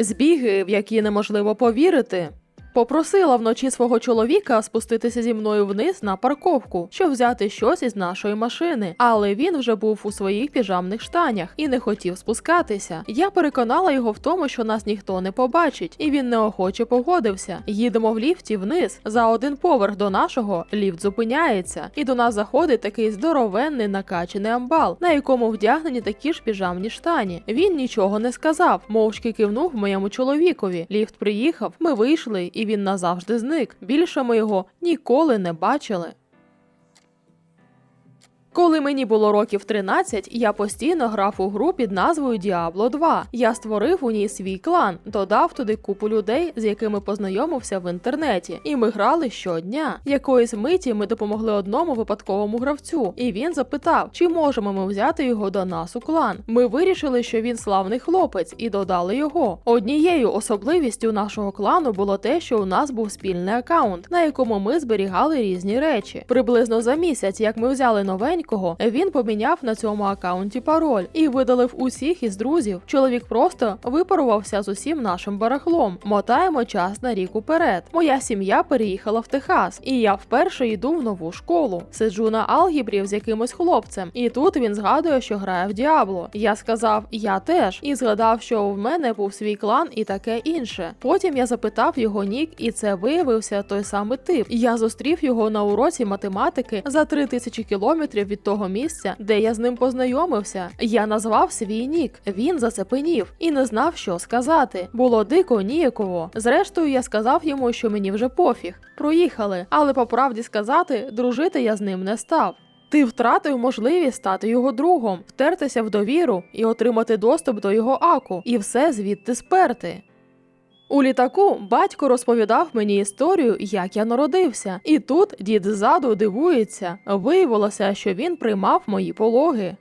Збіги, в які неможливо повірити. Попросила вночі свого чоловіка спуститися зі мною вниз на парковку, щоб взяти щось із нашої машини, але він вже був у своїх піжамних штанях і не хотів спускатися. Я переконала його в тому, що нас ніхто не побачить, і він неохоче погодився. Їдемо в ліфті вниз за один поверх до нашого. Ліфт зупиняється, і до нас заходить такий здоровенний накачаний амбал, на якому вдягнені такі ж піжамні штані. Він нічого не сказав, мовчки кивнув моєму чоловікові. Ліфт приїхав, ми вийшли, і він назавжди зник. Більше ми його ніколи не бачили. Коли мені було років 13, я постійно грав у гру під назвою Diablo 2. Я створив у ній свій клан, додав туди купу людей, з якими познайомився в інтернеті, і ми грали щодня. Якоїсь миті ми допомогли одному випадковому гравцю, і він запитав, чи можемо ми взяти його до нас у клан. Ми вирішили, що він славний хлопець, і додали його. Однією особливістю нашого клану було те, що у нас був спільний аккаунт, на якому ми зберігали різні речі. Приблизно за місяць, як ми взяли новенького, він поміняв на цьому аккаунті пароль і видалив усіх із друзів. Чоловік просто випарувався з усім нашим барахлом. Мотаємо час на рік уперед. Моя сім'я переїхала в Техас, і я вперше йду в нову школу. Сиджу на алгебрі з якимось хлопцем, і тут він згадує, що грає в Діабло. Я сказав, я теж, і згадав, що в мене був свій клан і таке інше. Потім я запитав його нік, і це виявився той самий тип. Я зустрів його на уроці математики за три тисячі кілометрів від того місця, де я з ним познайомився. Я назвав свій нік. Він зацепенів і не знав, що сказати. Було дико ніяково. Зрештою, я сказав йому, що мені вже пофіг. Проїхали, але по правді сказати, дружити я з ним не став. Ти втратив можливість стати його другом, втертися в довіру і отримати доступ до його аку, і все звідти сперти. У літаку батько розповідав мені історію, як я народився, і тут дід ззаду дивується. Виявилося, що він приймав мої пологи.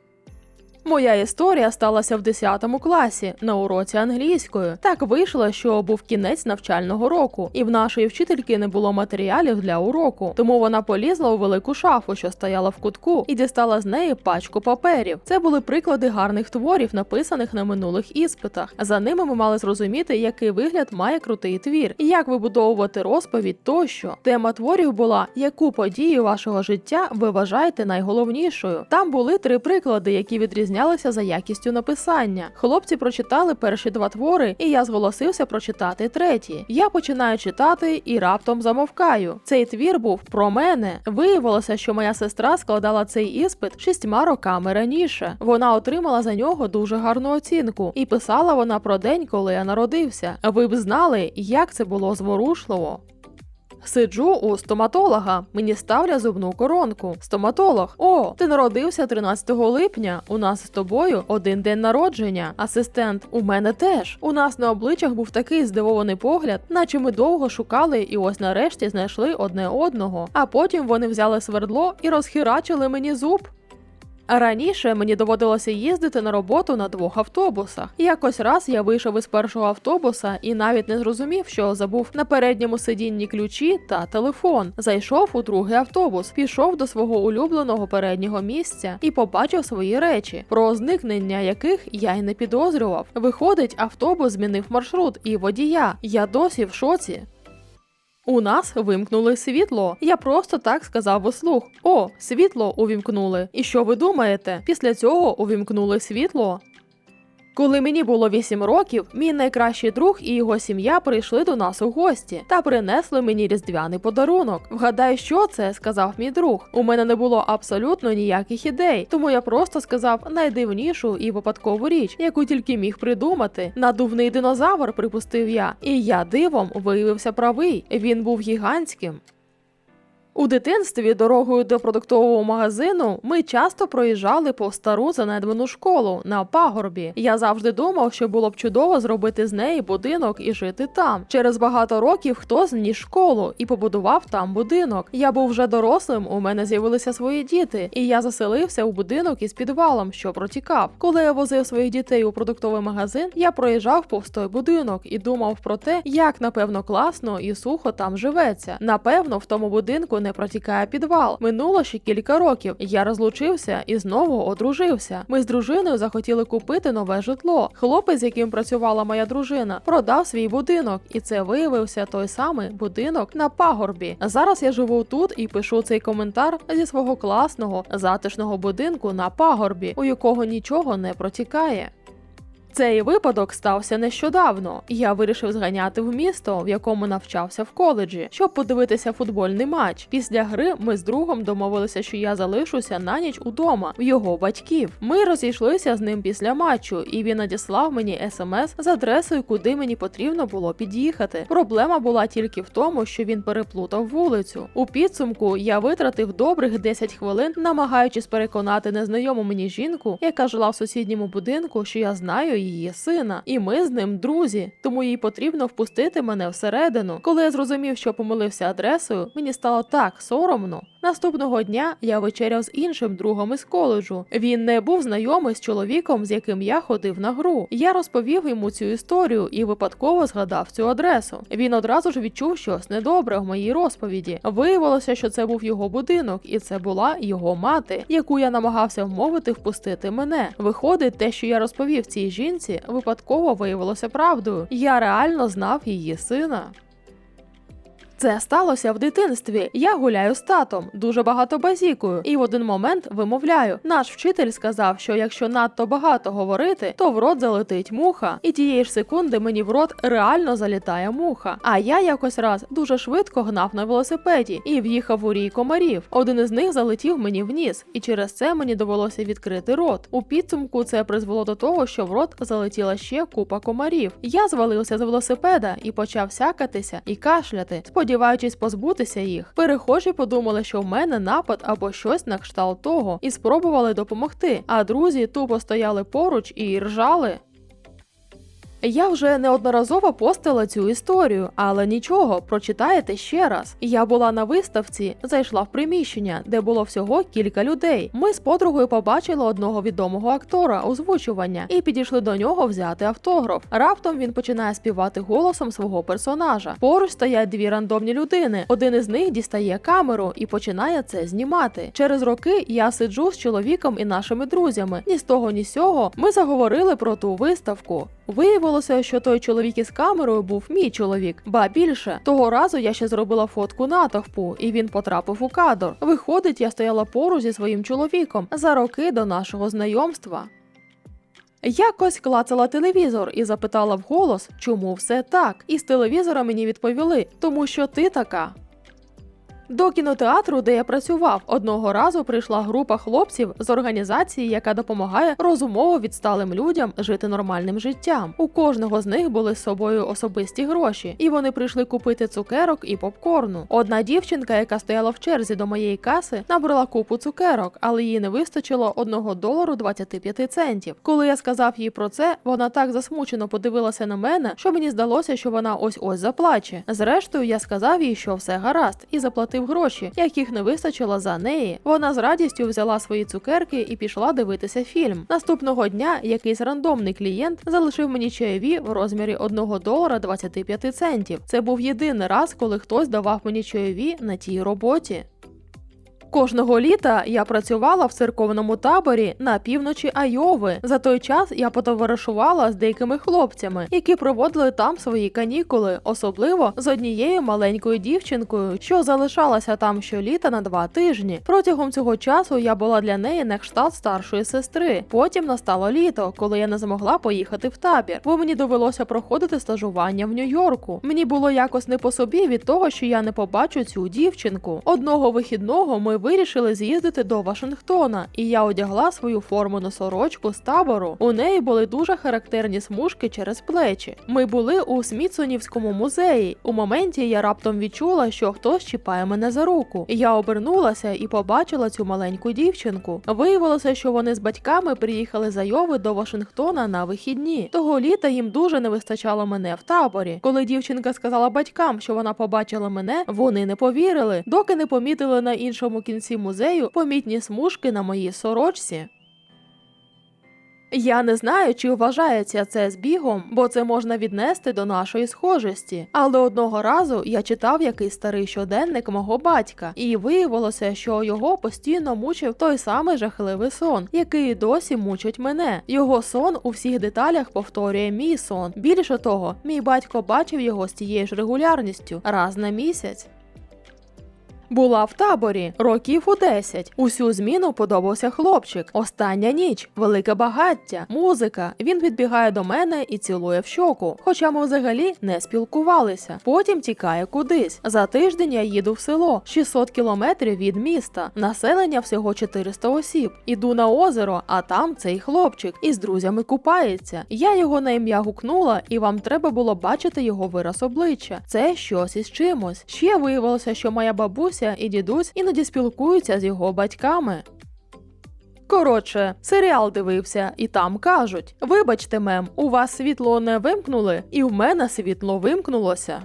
Моя історія сталася в 10 класі на уроці англійської. Так вийшло, що був кінець навчального року, і в нашої вчительки не було матеріалів для уроку. Тому вона полізла у велику шафу, що стояла в кутку, і дістала з неї пачку паперів. Це були приклади гарних творів, написаних на минулих іспитах. За ними ми мали зрозуміти, який вигляд має крутий твір, і як вибудовувати розповідь тощо. Тема творів була яку подію вашого життя ви вважаєте найголовнішою. Там були три приклади, які відрізнялися за якістю написання. Хлопці прочитали перші два твори, і я зголосився прочитати третій. Я починаю читати і раптом замовкаю. Цей твір був про мене. Виявилося, що моя сестра складала цей іспит шістьма роками раніше. Вона отримала за нього дуже гарну оцінку, і писала вона про день, коли я народився. Ви б знали, як це було зворушливо. Сиджу у стоматолога. Мені ставлять зубну коронку. Стоматолог. О, ти народився 13 липня. У нас з тобою один день народження. Асистент, у мене теж. У нас на обличчях був такий здивований погляд, наче ми довго шукали і ось нарешті знайшли одне одного. А потім вони взяли свердло і розхірачили мені зуб. Раніше мені доводилося їздити на роботу на двох автобусах. Якось раз я вийшов із першого автобуса і навіть не зрозумів, що забув на передньому сидінні ключі та телефон. Зайшов у другий автобус, пішов до свого улюбленого переднього місця і побачив свої речі, про зникнення яких я й не підозрював. Виходить, автобус змінив маршрут і водія. Я досі в шоці. У нас вимкнули світло. Я просто так сказав услух: О, світло увімкнули. І що ви думаєте? Після цього увімкнули світло. Коли мені було 8 років, мій найкращий друг і його сім'я прийшли до нас у гості та принесли мені різдвяний подарунок. Вгадай, що це, сказав мій друг. У мене не було абсолютно ніяких ідей, тому я просто сказав найдивнішу і випадкову річ, яку тільки міг придумати. Надувний динозавр, припустив я, і я дивом виявився правий. Він був гігантським. У дитинстві дорогою до продуктового магазину ми часто проїжджали по стару занедбану школу на пагорбі. Я завжди думав, що було б чудово зробити з неї будинок і жити там. Через багато років хтось зніс школу і побудував там будинок. Я був вже дорослим, у мене з'явилися свої діти, і я заселився у будинок із підвалом, що протікав. Коли я возив своїх дітей у продуктовий магазин, я проїжджав повз той будинок і думав про те, як напевно класно і сухо там живеться. Напевно, в тому будинку не протікає підвал. Минуло ще кілька років. Я розлучився і знову одружився. Ми з дружиною захотіли купити нове житло. Хлопець, з яким працювала моя дружина, продав свій будинок, і це виявився той самий будинок на пагорбі. Зараз я живу тут і пишу цей коментар зі свого класного затишного будинку на пагорбі, у якого нічого не протікає. Цей випадок стався нещодавно. Я вирішив зганяти в місто, в якому навчався в коледжі, щоб подивитися футбольний матч. Після гри ми з другом домовилися, що я залишуся на ніч удома в його батьків. Ми розійшлися з ним після матчу, і він надіслав мені смс з адресою, куди мені потрібно було під'їхати. Проблема була тільки в тому, що він переплутав вулицю. У підсумку я витратив добрих 10 хвилин, намагаючись переконати незнайому мені жінку, яка жила в сусідньому будинку, що я знаю її сина, і ми з ним друзі. Тому їй потрібно впустити мене всередину. Коли я зрозумів, що помилився адресою, мені стало так соромно. Наступного дня я вечеряв з іншим другом із коледжу. Він не був знайомий з чоловіком, з яким я ходив на гру. Я розповів йому цю історію і випадково згадав цю адресу. Він одразу ж відчув щось недобре в моїй розповіді. Виявилося, що це був його будинок, і це була його мати, яку я намагався вмовити впустити мене. Виходить, те, що я розповів цій жінці, випадково виявилося правдою. Я реально знав її сина. Це сталося в дитинстві. Я гуляю з татом, дуже багато базікую, і в один момент вимовляю. Наш вчитель сказав, що якщо надто багато говорити, то в рот залетить муха, і тієї ж секунди мені в рот реально залітає муха. А я якось раз дуже швидко гнав на велосипеді і в'їхав у рій комарів. Один із них залетів мені в ніс, і через це мені довелося відкрити рот. У підсумку це призвело до того, що в рот залетіла ще купа комарів. Я звалився з велосипеда і почав сякатися і кашляти сподіваючись позбутися їх. Перехожі подумали, що в мене напад або щось на кшталт того, і спробували допомогти. А друзі тупо стояли поруч і ржали. Я вже неодноразово постила цю історію, але нічого, прочитаєте ще раз. Я була на виставці, зайшла в приміщення, де було всього кілька людей. Ми з подругою побачили одного відомого актора озвучування і підійшли до нього взяти автограф. Раптом він починає співати голосом свого персонажа. Поруч стоять дві рандомні людини. Один із них дістає камеру і починає це знімати. Через роки я сиджу з чоловіком і нашими друзями. Ні з того, ні з сього ми заговорили про ту виставку. Виявилося, що той чоловік із камерою був мій чоловік. Ба більше того разу я ще зробила фотку натовпу, і він потрапив у кадр. Виходить, я стояла поруч зі своїм чоловіком за роки до нашого знайомства. Якось клацала телевізор і запитала вголос, чому все так. І з телевізора мені відповіли, тому що ти така. До кінотеатру, де я працював, одного разу прийшла група хлопців з організації, яка допомагає розумово відсталим людям жити нормальним життям. У кожного з них були з собою особисті гроші, і вони прийшли купити цукерок і попкорну. Одна дівчинка, яка стояла в черзі до моєї каси, набрала купу цукерок, але їй не вистачило 1 долару 25 центів. Коли я сказав їй про це, вона так засмучено подивилася на мене, що мені здалося, що вона ось ось заплаче. Зрештою, я сказав їй, що все гаразд, і заплатив гроші, яких не вистачило за неї. Вона з радістю взяла свої цукерки і пішла дивитися фільм. Наступного дня якийсь рандомний клієнт залишив мені чайові в розмірі 1 долара 25 центів. Це був єдиний раз, коли хтось давав мені чайові на тій роботі. Кожного літа я працювала в церковному таборі на півночі Айови. За той час я потоваришувала з деякими хлопцями, які проводили там свої канікули, особливо з однією маленькою дівчинкою, що залишалася там щоліта на два тижні. Протягом цього часу я була для неї на кшталт старшої сестри. Потім настало літо, коли я не змогла поїхати в табір, бо мені довелося проходити стажування в Нью-Йорку. Мені було якось не по собі від того, що я не побачу цю дівчинку. Одного вихідного ми вирішили з'їздити до Вашингтона, і я одягла свою форму сорочку з табору. У неї були дуже характерні смужки через плечі. Ми були у Смітсонівському музеї. У моменті я раптом відчула, що хтось чіпає мене за руку. Я обернулася і побачила цю маленьку дівчинку. Виявилося, що вони з батьками приїхали з Айови до Вашингтона на вихідні. Того літа їм дуже не вистачало мене в таборі. Коли дівчинка сказала батькам, що вона побачила мене, вони не повірили, доки не помітили на іншому кінці музею помітні смужки на моїй сорочці. Я не знаю, чи вважається це збігом, бо це можна віднести до нашої схожості. Але одного разу я читав якийсь старий щоденник мого батька, і виявилося, що його постійно мучив той самий жахливий сон, який досі мучить мене. Його сон у всіх деталях повторює мій сон. Більше того, мій батько бачив його з тією ж регулярністю раз на місяць. Була в таборі років у 10. Усю зміну подобався хлопчик. Остання ніч, велике багаття, музика. Він підбігає до мене і цілує в щоку. Хоча ми взагалі не спілкувалися. Потім тікає кудись. За тиждень я їду в село 600 кілометрів від міста. Населення всього 400 осіб. Іду на озеро, а там цей хлопчик із друзями купається. Я його на ім'я гукнула, і вам треба було бачити його вираз обличчя. Це щось із чимось. Ще виявилося, що моя бабуся і дідусь іноді спілкуються з його батьками. Коротше, серіал дивився, і там кажуть: Вибачте, мем, у вас світло не вимкнули, і в мене світло вимкнулося.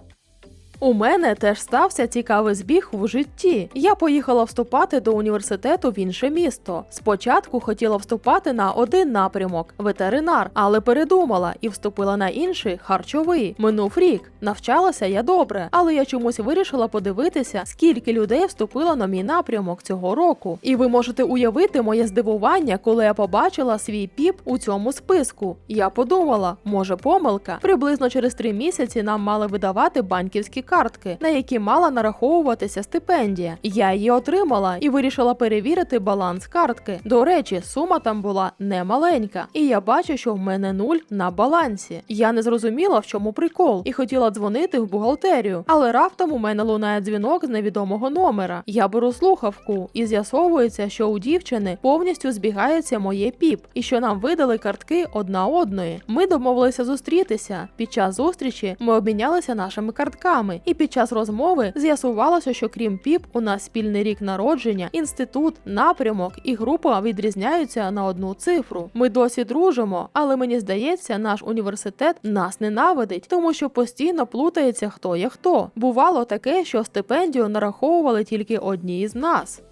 У мене теж стався цікавий збіг в житті. Я поїхала вступати до університету в інше місто. Спочатку хотіла вступати на один напрямок ветеринар, але передумала і вступила на інший харчовий. Минув рік. Навчалася я добре, але я чомусь вирішила подивитися, скільки людей вступило на мій напрямок цього року. І ви можете уявити моє здивування, коли я побачила свій піп у цьому списку. Я подумала, може помилка. Приблизно через три місяці нам мали видавати банківські картки, на які мала нараховуватися стипендія. Я її отримала і вирішила перевірити баланс картки. До речі, сума там була немаленька, і я бачу, що в мене нуль на балансі. Я не зрозуміла, в чому прикол, і хотіла дзвонити в бухгалтерію, але раптом у мене лунає дзвінок з невідомого номера. Я беру слухавку, і з'ясовується, що у дівчини повністю збігається моє піп, і що нам видали картки одна одної. Ми домовилися зустрітися. Під час зустрічі ми обмінялися нашими картками, і під час розмови з'ясувалося, що крім піп, у нас спільний рік народження, інститут, напрямок і група відрізняються на одну цифру. Ми досі дружимо, але мені здається, наш університет нас ненавидить, тому що постійно плутається хто є хто. Бувало таке, що стипендію нараховували тільки одні із нас.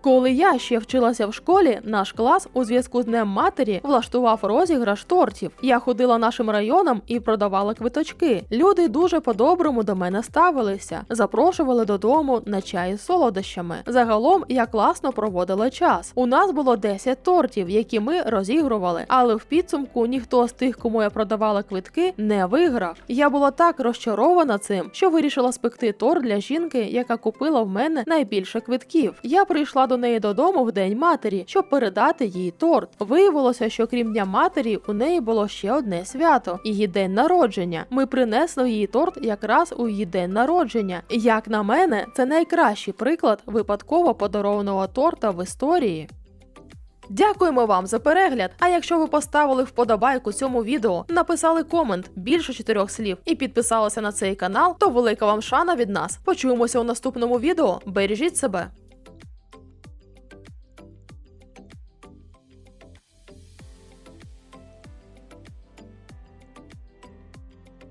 Коли я ще вчилася в школі, наш клас у зв'язку з Днем матері влаштував розіграш тортів. Я ходила нашим районом і продавала квиточки. Люди дуже по-доброму до мене ставилися, запрошували додому на чай з солодощами. Загалом я класно проводила час. У нас було 10 тортів, які ми розігрували, але в підсумку ніхто з тих, кому я продавала квитки, не виграв. Я була так розчарована цим, що вирішила спекти торт для жінки, яка купила в мене найбільше квитків. Я прийшла до неї додому в день матері, щоб передати їй торт. Виявилося, що крім дня матері, у неї було ще одне свято її день народження. Ми принесли їй торт якраз у її день народження. Як на мене, це найкращий приклад випадково подарованого торта в історії. Дякуємо вам за перегляд. А якщо ви поставили вподобайку цьому відео, написали комент більше чотирьох слів і підписалися на цей канал, то велика вам шана від нас. Почуємося у наступному відео. Бережіть себе.